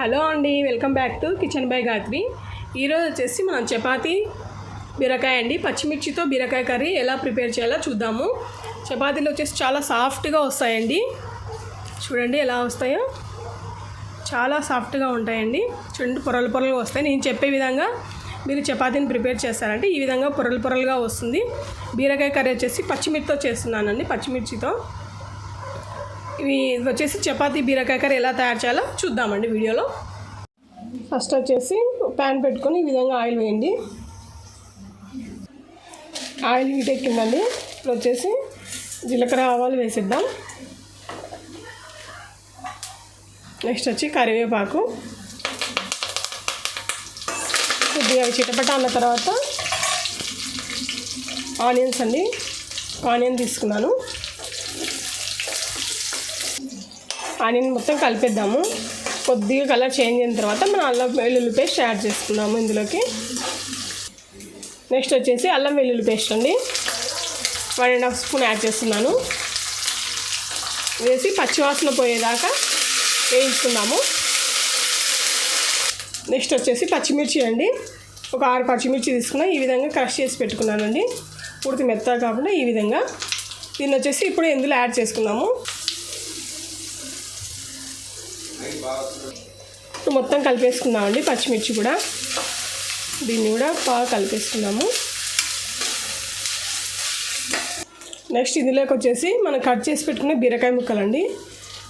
Hello అండి welcome back to kitchen by Gatri. ఈరోజు వచ్చేసి మనం చపాతీ బీరకాయ అండి. పచ్చిమిర్చితో బీరకాయ కర్రీ ఎలా ప్రిపేర్ చేయాలో చూద్దాము. చపాతీలు వచ్చేసి చాలా సాఫ్ట్గా వస్తాయండి. చూడండి ఎలా వస్తాయో. చాలా సాఫ్ట్గా ఉంటాయండి. చూడండి పొరలు పొరలుగా వస్తాయి. నేను చెప్పే విధంగా మీరు చపాతీని ప్రిపేర్ చేస్తారంటే ఈ విధంగా పొరలు పొరలుగా వస్తుంది. బీరకాయ కర్రీ వచ్చేసి పచ్చిమిర్చితో చేస్తున్నానండి పచ్చిమిర్చితో. ఇవి ఇది వచ్చేసి చపాతీ బీరకాయ కర్రీ ఎలా తయారు చేయాలో చూద్దామండి వీడియోలో. ఫస్ట్ వచ్చేసి ప్యాన్ పెట్టుకొని ఈ విధంగా ఆయిల్ వేయండి. ఆయిల్ హీట్ ఎక్కిందండి. ఇప్పుడు వచ్చేసి జీలకర్ర ఆవాలు వేసిద్దాం. నెక్స్ట్ వచ్చి కరివేపాకు. కొద్దిగా అవి చిటపట అన్న తర్వాత ఆనియన్స్ అండి. ఆనియన్ తీసుకున్నాను. ఆనియన్ మొత్తం కలిపేద్దాము. కొద్దిగా కలర్ చేంజ్ అయిన తర్వాత మనం అల్లం వెల్లుల్లి పేస్ట్ యాడ్ చేసుకున్నాము ఇందులోకి. నెక్స్ట్ వచ్చేసి అల్లం వెల్లుల్లి పేస్ట్ అండి. One and half spoon add చేస్తున్నాను. వేసి పచ్చివాసన పోయేదాకా వేయించుకున్నాము నెక్స్ట్ వచ్చేసి పచ్చిమిర్చి అండి. ఒక ఆరు పచ్చిమిర్చి తీసుకున్నా ఈ విధంగా క్రష్ చేసి పెట్టుకున్నానండి. పూర్తి మెత్తగా కాకుండా ఈ విధంగా. దీన్ని వచ్చేసి ఇప్పుడు ఇందులో యాడ్ చేసుకున్నాము ఇప్పుడు మొత్తం కలిపేసుకుందామండి పచ్చిమిర్చి కూడా. దీన్ని కూడా బాగా కలిపేసుకున్నాము నెక్స్ట్ ఇందులోకి వచ్చేసి మనం కట్ చేసి పెట్టుకునే బీరకాయ ముక్కలండి.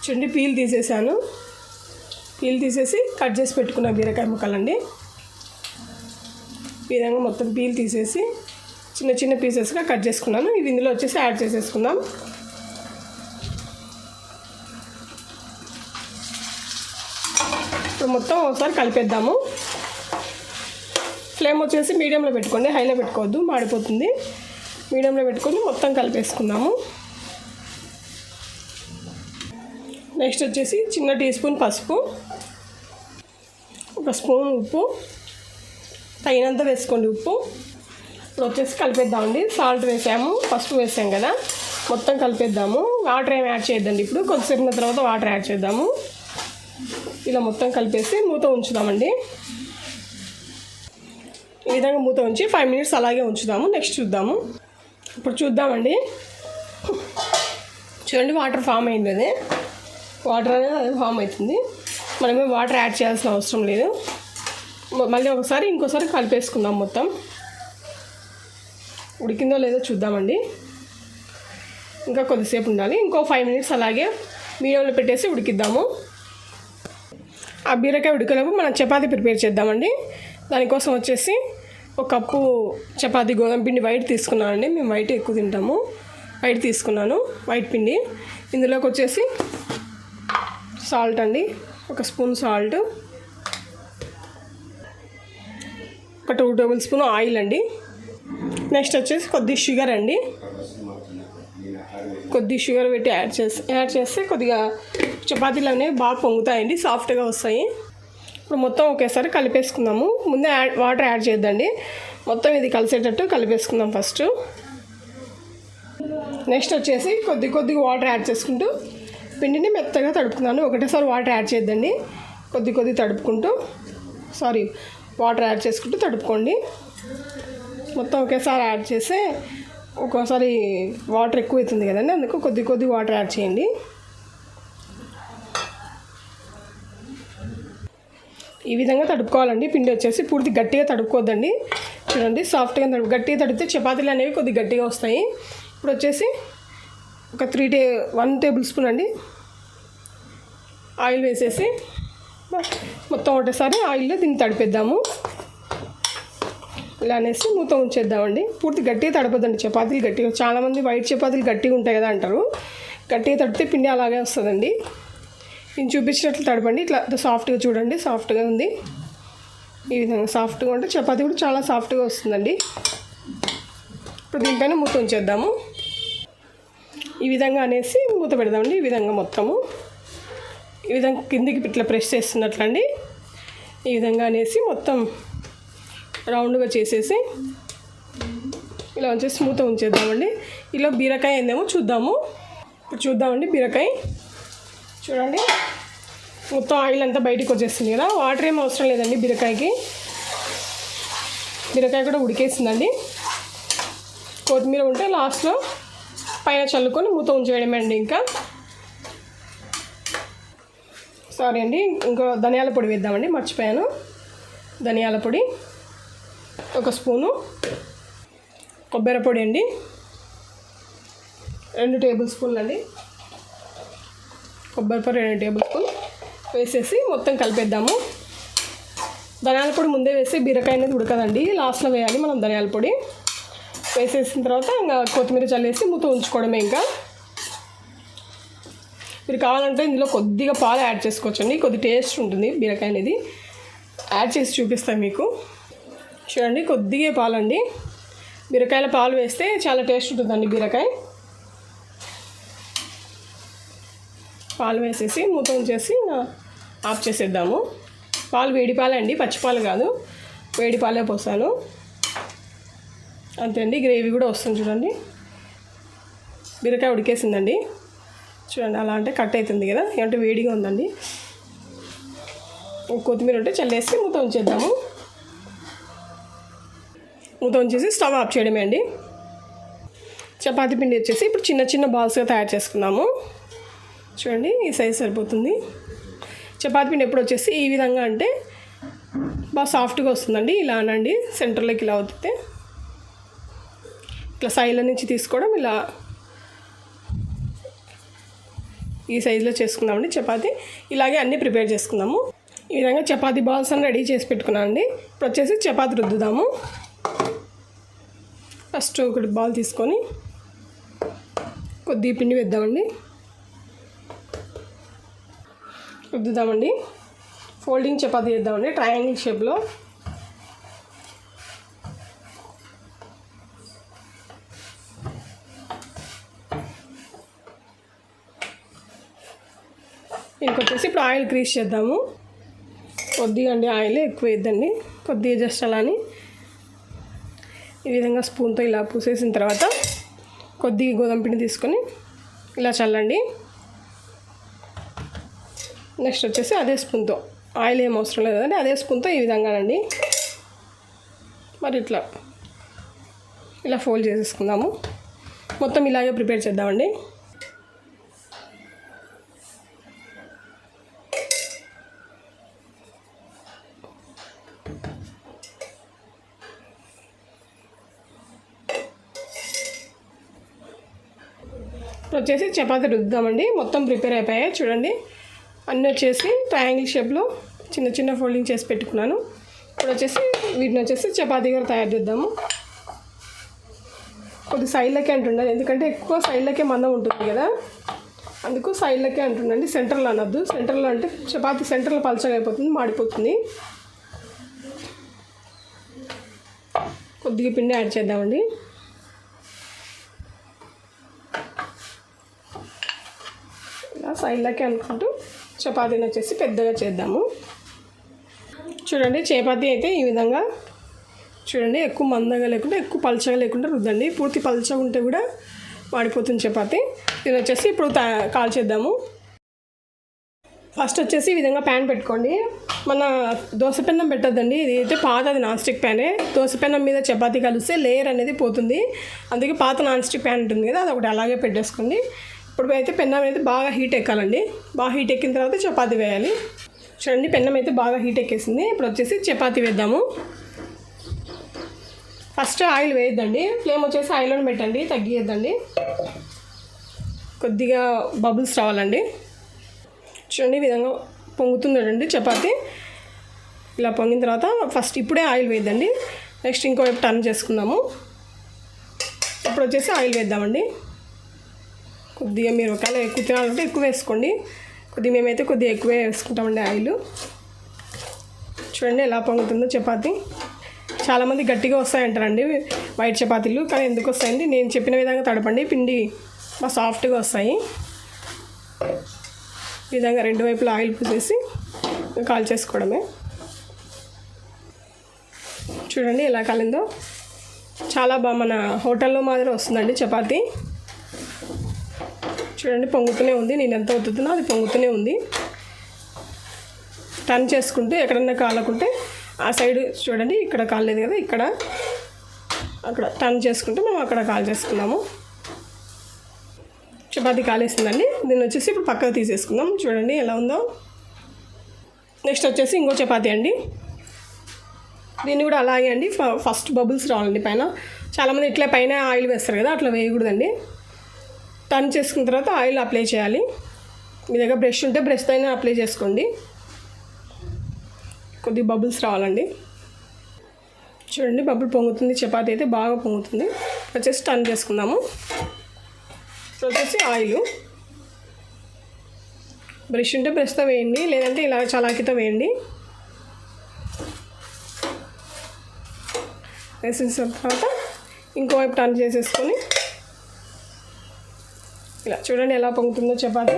చూడండి పీల్ తీసేసాను. పీల్ తీసేసి కట్ చేసి పెట్టుకున్న బీరకాయ ముక్కలండి. ఈ విధంగా మొత్తం పీల్ తీసేసి చిన్న చిన్న పీసెస్గా కట్ చేసుకున్నాను. ఇవి ఇందులో వచ్చేసి యాడ్ చేసేసుకుందాం. మొత్తం ఒకసారి కలిపేద్దాము. ఫ్లేమ్ వచ్చేసి మీడియంలో పెట్టుకోండి హైలో పెట్టుకోవద్దు మాడిపోతుంది. మీడియంలో పెట్టుకొని మొత్తం కలిపేసుకుందాము. నెక్స్ట్ వచ్చేసి చిన్న టీ స్పూన్ పసుపు ఒక స్పూన్ ఉప్పు తగినంత వేసుకోండి ఉప్పు. ఇప్పుడు వచ్చేసి కలిపేద్దామండి సాల్ట్ వేసాము పసుపు వేసాం కదా. మొత్తం కలిపేద్దాము. వాటర్ ఏమి యాడ్ చేయొద్దండి ఇప్పుడు. కొద్దిసేపు తర్వాత వాటర్ యాడ్ చేద్దాము. ఇలా మొత్తం కలిపేసి మూత ఉంచుదామండి. ఈ విధంగా మూత ఉంచి ఫైవ్ మినిట్స్ అలాగే ఉంచుదాము. నెక్స్ట్ చూద్దాము. ఇప్పుడు చూద్దామండి. చూడండి వాటర్ ఫామ్ అయింది అది. వాటర్ అనేది అది ఫామ్ అవుతుంది. మనమే వాటర్ యాడ్ చేయాల్సిన అవసరం లేదు. మళ్ళీ ఒకసారి ఇంకోసారి కలిపేసుకుందాం మొత్తం. ఉడికిందో లేదో చూద్దామండి. ఇంకా కొద్దిసేపు ఉండాలి. ఇంకో ఫైవ్ మినిట్స్ అలాగే మీడియంలో పెట్టేసి ఉడికిద్దాము. ఆ బీరకాయ ఉడికేలోపు మనం చపాతి ప్రిపేర్ చేద్దామండి. దానికోసం వచ్చేసి ఒక కప్పు చపాతీ గోధుమ పిండి వైట్ తీసుకున్నానండి. మేము వైట్ ఎక్కువ తింటాము. వైట్ తీసుకున్నాను. వైట్ పిండి. ఇందులోకి వచ్చేసి సాల్ట్ అండి. ఒక స్పూన్ సాల్ట్. ఒక టూ టేబుల్ స్పూన్ ఆయిల్ అండి. నెక్స్ట్ వచ్చేసి కొద్ది షుగర్ అండి. కొద్ది షుగర్ పెట్టి యాడ్ చేసి యాడ్ చేస్తే కొద్దిగా చపాతీలు అనేవి బాగా పొంగుతాయండి సాఫ్ట్గా వస్తాయి. ఇప్పుడు మొత్తం ఒకేసారి కలిపేసుకుందాము. ముందే యాడ్ వాటర్ యాడ్ చేద్దండి మొత్తం ఇది కలిసేటట్టు కలిపేసుకుందాం ఫస్ట్. నెక్స్ట్ వచ్చేసి కొద్ది కొద్దిగా వాటర్ యాడ్ చేసుకుంటూ పిండిని మెత్తగా తడుపుకున్నాను ఒకటేసారి వాటర్ యాడ్ చేద్దండి కొద్ది కొద్ది తడుపుకుంటూ సారీ వాటర్ యాడ్ చేసుకుంటూ తడుపుకోండి. మొత్తం ఒకేసారి యాడ్ చేస్తే ఒక్కోసారి వాటర్ ఎక్కువ అవుతుంది కదండి అందుకు కొద్ది కొద్ది వాటర్ యాడ్ చేయండి. ఈ విధంగా తడుపుకోవాలండి. పిండి వచ్చేసి పూర్తి గట్టిగా తడుపుకోవద్దండి చూడండి సాఫ్ట్గా తడుపు గట్టిగా తడిపితే చపాతీలు అనేవి కొద్దిగా గట్టిగా వస్తాయి. ఇప్పుడు వచ్చేసి ఒక త్రీ టే వన్ టేబుల్ స్పూన్ అండి. ఆయిల్ వేసేసి మొత్తం ఒకటేసారి ఆయిల్లో దీన్ని తడిపేద్దాము. ఇలా అనేసి మూత ఉంచేద్దామండి. పూర్తి గట్టిగా తడపదండి చపాతీలు గట్టిగా. చాలామంది వైట్ చపాతీలు గట్టిగా ఉంటాయి కదా అంటారు. గట్టిగా తడిపితే పిండి అలాగే వస్తుందండి. నేను చూపించినట్లు తడపండి. ఇట్లా సాఫ్ట్గా చూడండి. సాఫ్ట్గా ఉంది. ఈ విధంగా సాఫ్ట్గా ఉంటే చపాతీ కూడా చాలా సాఫ్ట్గా వస్తుందండి. ఇప్పుడు దీనిపైన మూత ఉంచేద్దాము. ఈ విధంగా అనేసి మూత పెడదామండి. ఈ విధంగా మొత్తము. ఈ విధంగా కిందికి ఇట్లా ప్రెస్ చేస్తున్నట్లండి. ఈ విధంగా అనేసి మొత్తం రౌండ్గా చేసేసి ఇలా వచ్చేసి మూత ఉంచేద్దామండి. ఇలా బీరకాయ ఏందేమో చూద్దాము. ఇప్పుడు చూద్దామండి బీరకాయ. చూడండి. మొత్తం ఆయిల్ అంతా బయటకు వచ్చేస్తుంది కదా. వాటర్ ఏం అవసరం లేదండి బీరకాయకి. బీరకాయ కూడా ఉడికేసిందండి. కొత్తిమీర ఉంటే లాస్ట్లో పైన చల్లుకొని మూత ఉంచేయడమే అండి ఇంకా. సారీ అండి ఇంకో ధనియాల పొడి వేద్దామండి మర్చిపోయాను. ధనియాల పొడి ఒక స్పూను. కొబ్బరి పొడి అండి. రెండు టేబుల్ స్పూన్లు అండి కొబ్బరి పొడి రెండు టేబుల్ స్పూన్ వేసేసి మొత్తం కలిపేద్దాము. ధనియాల పొడి ముందే వేసి బీరకాయ అనేది ఉడకదండి. లాస్ట్లో వేయాలి మనం ధనియాల పొడి. వేసేసిన తర్వాత ఇంకా కొత్తిమీర చల్లేసి మూత ఉంచుకోవడమే ఇంకా. మీరు కావాలంటే ఇందులో కొద్దిగా పాలు యాడ్ చేసుకోవచ్చండి. కొద్ది టేస్ట్ ఉంటుంది బీరకాయ అనేది. యాడ్ చేసి చూపిస్తాను మీకు. చూడండి కొద్దిగా పాలండి. బీరకాయల పాలు వేస్తే చాలా టేస్ట్ ఉంటుందండి బీరకాయ. పాలు వేసేసి మూత ఉంచేసి ఆఫ్ చేసేద్దాము. పాలు వేడి అండి పచ్చిపాలు కాదు. వేడి పాలే పోసాను. అంతే అండి గ్రేవీ కూడా వస్తుంది చూడండి. బీరకాయ ఉడికేసిందండి. చూడండి అలా అంటే కట్ అవుతుంది కదా ఏమంటే వేడిగా ఉందండి. కొత్తిమీర ఉంటే చల్లేసి మూత ఉంచేద్దాము. మూత ఉంచేసి స్టవ్ ఆఫ్ చేయడమే అండి. చపాతీ పిండి వచ్చేసి ఇప్పుడు చిన్న చిన్న బాల్స్గా తయారు చేసుకున్నాము చూడండి ఈ సైజ్ సరిపోతుంది. చపాతి పిండి ఎప్పుడు వచ్చేసి ఈ విధంగా అంటే బాగా సాఫ్ట్గా వస్తుందండి. ఇలా అనండి సెంటర్లోకి ఇలా అవుతుంది ఇట్లా సైడ్ల నుంచి తీసుకోవడం ఇలా ఈ సైజులో చేసుకుందామండి చపాతి. ఇలాగే అన్నీ ప్రిపేర్ చేసుకుందాము. ఈ విధంగా చపాతీ బాల్స్ అని రెడీ చేసి పెట్టుకున్నామండి ఇప్పుడు వచ్చేసి చపాతి రుద్దుదాము. ఫస్ట్ ఒకటి బాల్ తీసుకొని కొద్దిగా పిండి వేద్దామండి. రుద్దుదామండి. ఫోల్డింగ్ చపాతీ చేద్దామండి ట్రయాంగిల్ షేప్లో ఇంకొచ్చేసి ఇప్పుడు ఆయిల్ క్రీస్ చేద్దాము. కొద్దిగా అండి ఆయిల్ ఎక్కువ వేద్దండి కొద్దిగా జస్ట్ అలా అని ఈ విధంగా స్పూన్తో ఇలా పూసేసిన తర్వాత కొద్దిగా గోధుమ పిండి తీసుకొని ఇలా చల్లండి. నెక్స్ట్ వచ్చేసి అదే స్పూన్తో. ఆయిల్ ఏం అవసరం లేదు కదండి అదే స్పూన్తో ఈ విధంగానండి. మరి ఇట్లా ఇలా ఫోల్డ్ చేసేసుకుందాము. మొత్తం ఇలాగే ప్రిపేర్ చేద్దామండి. వచ్చేసి చపాతీ రుద్దుదామండి మొత్తం ప్రిపేర్ అయిపోయాయి చూడండి. అన్నీ వచ్చేసి ట్రయాంగిల్ షేప్లో చిన్న చిన్న ఫోల్డింగ్ చేసి పెట్టుకున్నాను. ఇప్పుడు వచ్చేసి వీటిని వచ్చేసి చపాతీగా తయారు చేద్దాము. కొద్ది సైడ్లకే అంటుండాలి ఎందుకంటే ఎక్కువ సైడ్లకే మందం ఉంటుంది కదా. అందుకు సైడ్లకే అంటుండండి. సెంటర్లో అనొద్దు. సెంటర్లో అంటే చపాతీ సెంటర్లో పలచగా అయిపోతుంది మాడిపోతుంది. కొద్దిగా పిండి యాడ్ చేద్దామండి. ఇలా సైడ్లకే అనుకుంటూ చపాతీని వచ్చేసి పెద్దగా చేద్దాము. చూడండి చపాతీ అయితే ఈ విధంగా చూడండి ఎక్కువ మందంగా లేకుండా ఎక్కువ పలచగా లేకుండా రుద్దండి. పూర్తి పలచగా ఉంటే కూడా మాడిపోతుంది చపాతి. దీని వచ్చేసి ఇప్పుడు తా- కాల్చేద్దాము. ఫస్ట్ వచ్చేసి ఈ విధంగా ప్యాన్ పెట్టుకోండి. మన దోశ పెన్నం పెట్టద్దండి. ఇది అయితే పాతది నాన్ స్టిక్ ప్యానే. దోశ పెన్నం మీద చపాతీ కలిస్తే లేయర్ అనేది పోతుంది. అందుకే పాత నాన్ స్టిక్ ప్యాన్ ఉంటుంది కదా అది ఒకటి అలాగే పెట్టేసుకోండి. ఇప్పుడు అయితే పెన్నం అయితే బాగా హీట్ ఎక్కాలండి. బాగా హీట్ ఎక్కిన తర్వాత చపాతి వేయాలి. చూడండి పెన్నం అయితే బాగా హీట్ ఎక్కేసింది. ఇప్పుడు వచ్చేసి చపాతి వేద్దాము. First oil వేయద్దండి. ఫ్లేమ్ వచ్చేసి ఆయిల్లో పెట్టండి తగ్గియద్దండి. కొద్దిగా బబుల్స్ రావాలండి. చూడండి ఈ విధంగా పొంగుతుందండి చపాతి. ఇలా పొంగిన తర్వాత ఫస్ట్ ఇప్పుడే ఆయిల్ వేయద్దండి. నెక్స్ట్ ఇంకోవైపు టర్న్ చేసుకుందాము. ఇప్పుడు వచ్చేసి ఆయిల్ వేద్దామండి. కొద్దిగా మీరు ఒకవేళ ఎక్కువ తినాలంటే ఎక్కువ వేసుకోండి. కొద్దిగా మేమైతే కొద్దిగా ఎక్కువే వేసుకుంటామండి ఆయిల్. చూడండి ఎలా పొంగుతుందో చపాతీ. చాలామంది గట్టిగా వస్తాయంటారండి వైట్ చపాతీలు కానీ ఎందుకు వస్తాయండి? నేను చెప్పిన విధంగా తడపండి. పిండి బాగా సాఫ్ట్గా వస్తాయి. ఈ విధంగా రెండు వైపులా ఆయిల్ పూసేసి కాల్ చేసుకోవడమే చూడండి ఎలా కాలిందో. చాలా బాగా మన హోటల్లో మాదిరి వస్తుందండి చపాతీ. చూడండి పొంగుతూనే ఉంది. నేను ఎంత ఒత్తుతున్నా అది పొంగుతూనే ఉంది. టర్న్ చేసుకుంటే ఎక్కడన్నా కాలకుంటే ఆ సైడ్ చూడండి ఇక్కడ కాలేదు కదా ఇక్కడ. అక్కడ టర్న్ చేసుకుంటే మనం అక్కడ కాల్ చేసుకున్నాము చపాతీ కాలేసిందండి దీన్ని వచ్చేసి ఇప్పుడు పక్కకు తీసేసుకుందాం. చూడండి ఎలా ఉందో. నెక్స్ట్ వచ్చేసి ఇంకో చపాతీ అండి. దీన్ని కూడా అలాగే అండి. ఫ- ఫస్ట్ బబుల్స్ రావాలండి పైన. చాలామంది ఇట్లా పైన ఆయిల్ వేస్తారు కదా అట్లా వేయకూడదండి. టర్న్ చేసుకున్న తర్వాత ఆయిల్ అప్లై చేయాలి. మీ దగ్గర బ్రష్ ఉంటే బ్రష్తో అయినా అప్లై చేసుకోండి. కొద్ది బబుల్స్ రావాలండి. చూడండి బబుల్ పొంగుతుంది చపాతీ అయితే బాగా పొంగుతుంది. వచ్చేసి టర్న్ చేసుకుందాము. వచ్చేసి ఆయిల్. బ్రష్ ఉంటే బ్రష్తో వేయండి లేదంటే ఇలా చలాకితో వేయండి. వేసిన తర్వాత ఇంకోవైపు టర్న్ చేసేసుకొని ఇలా చూడండి ఎలా పొంగుతుందో చపాతి.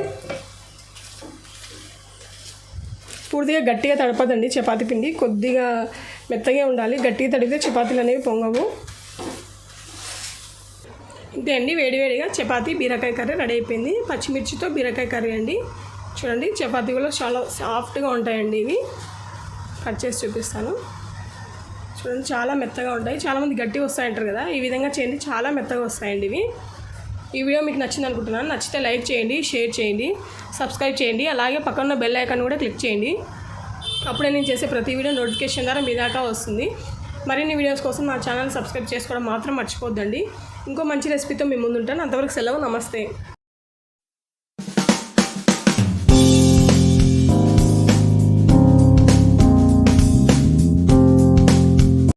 పూర్తిగా గట్టిగా తడపదండి చపాతి పిండి. కొద్దిగా మెత్తగా ఉండాలి. గట్టిగా తడిపితే చపాతీలు అనేవి పొంగవు. ఇంతే అండి వేడివేడిగా చపాతీ బీరకాయ కర్రీ రెడీ అయిపోయింది. పచ్చిమిర్చితో బీరకాయ కర్రీ అండి. చూడండి చపాతీ కూడా చాలా సాఫ్ట్గా ఉంటాయండి ఇవి. కట్ చేసి చూపిస్తాను. చూడండి చాలా మెత్తగా ఉంటాయి. చాలామంది గట్టిగా వస్తాయంటారు కదా. ఈ విధంగా చేయండి చాలా మెత్తగా వస్తాయండి ఇవి. ఈ వీడియో మీకు నచ్చింది అనుకుంటున్నాను. నచ్చితే లైక్ చేయండి షేర్ చేయండి సబ్స్క్రైబ్ చేయండి. అలాగే పక్కన బెల్ ఐకాన్ కూడా క్లిక్ చేయండి. అప్పుడే నేను చేసే ప్రతి వీడియో నోటిఫికేషన్ ద్వారా మీ దాకా వస్తుంది. మరిన్ని వీడియోస్ కోసం నా ఛానల్ సబ్స్క్రైబ్ చేసుకోవడం మాత్రం మర్చిపోద్దండి. ఇంకో మంచి రెసిపీతో మీ ముందు ఉంటాను అంతవరకు సెలవు. నమస్తే.